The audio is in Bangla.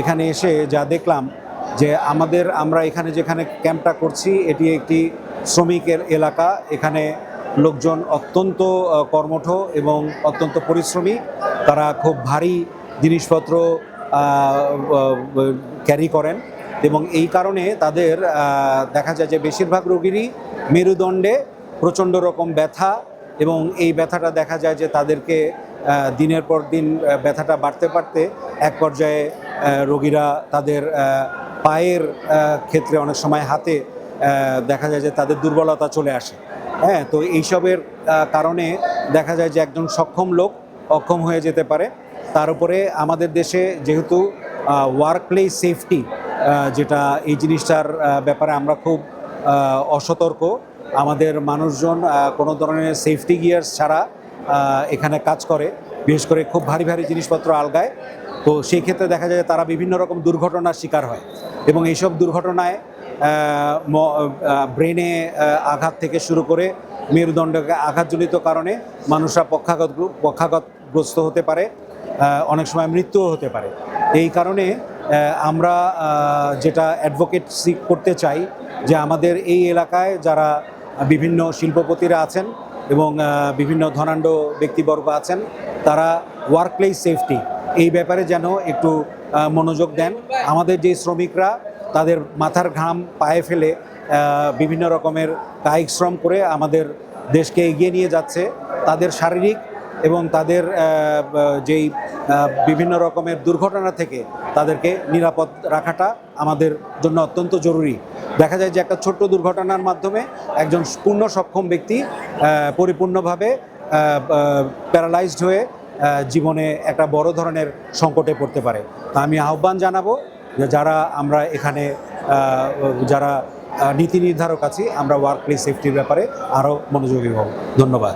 এখানে এসে যা দেখলাম যে আমাদের, আমরা এখানে যেখানে ক্যাম্পটা করছি, এটি একটি শ্রমিকের এলাকা। এখানে লোকজন অত্যন্ত কর্মঠ এবং অত্যন্ত পরিশ্রমী। তারা খুব ভারী জিনিসপত্র ক্যারি করেন এবং এই কারণে তাদের দেখা যায় যে বেশিরভাগ রোগীরই মেরুদণ্ডে প্রচণ্ড রকম ব্যথা এবং এই ব্যথাটা দেখা যায় যে তাদেরকে দিনের পর দিন ব্যথাটা বাড়তে বাড়তে এক পর্যায়ে রোগীরা তাদের পায়ের ক্ষেত্রে অনেক সময় হাতে দেখা যায় যে তাদের দুর্বলতা চলে আসে। হ্যাঁ তো এইসবের কারণে দেখা যায় যে একজন সক্ষম লোক অক্ষম হয়ে যেতে পারে। তার উপরে আমাদের দেশে যেহেতু ওয়ার্ক প্লেস সেফটি যেটা এই জিনিসটার ব্যাপারে আমরা খুব অসতর্ক। আমাদের মানুষজন কোনো ধরনের সেফটি গিয়ার্স ছাড়া এখানে কাজ করে। বিশেষ করে খুব ভারী ভারী জিনিসপত্র আলগায়। তো সেই ক্ষেত্রে দেখা যায় তারা বিভিন্ন রকম দুর্ঘটনার শিকার হয় এবং এইসব দুর্ঘটনায় ব্রেনে আঘাত থেকে শুরু করে মেরুদণ্ডকে আঘাতজনিত কারণে মানুষরা পক্ষাঘাত পক্ষাঘাতগ্রস্ত হতে পারে অনেক সময় মৃত্যুও হতে পারে। এই কারণে আমরা যেটা অ্যাডভোকেটসি করতে চাই যে আমাদের এই এলাকায় যারা বিভিন্ন শিল্পপতিরা আছেন এবং বিভিন্ন ধনাঢ্য ব্যক্তিবর্গ আছেন, তারা ওয়ার্ক প্লেস সেফটি এই ব্যাপারে যেন একটু মনোযোগ দেন। আমাদের যে শ্রমিকরা, তাদের মাথার ঘাম পায়ে ফেলে বিভিন্ন রকমের কায়িক শ্রম করে আমাদের দেশকে এগিয়ে নিয়ে যাচ্ছে। তাদের শারীরিক এবং তাদের যেই বিভিন্ন রকমের দুর্ঘটনা থেকে তাদেরকে নিরাপদ রাখাটা আমাদের জন্য অত্যন্ত জরুরি। দেখা যায় যে একটা ছোট্ট দুর্ঘটনার মাধ্যমে একজন পূর্ণ সক্ষম ব্যক্তি পরিপূর্ণভাবে প্যারালাইজড হয়ে জীবনে একটা বড় ধরনের সংকটে পড়তে পারে। তা আমি আহ্বান জানাব যে যারা আমরা এখানে যারা নীতি নির্ধারক আছি, আমরা ওয়ার্ক প্লেস সেফটির ব্যাপারে আরও মনোযোগী হব। ধন্যবাদ।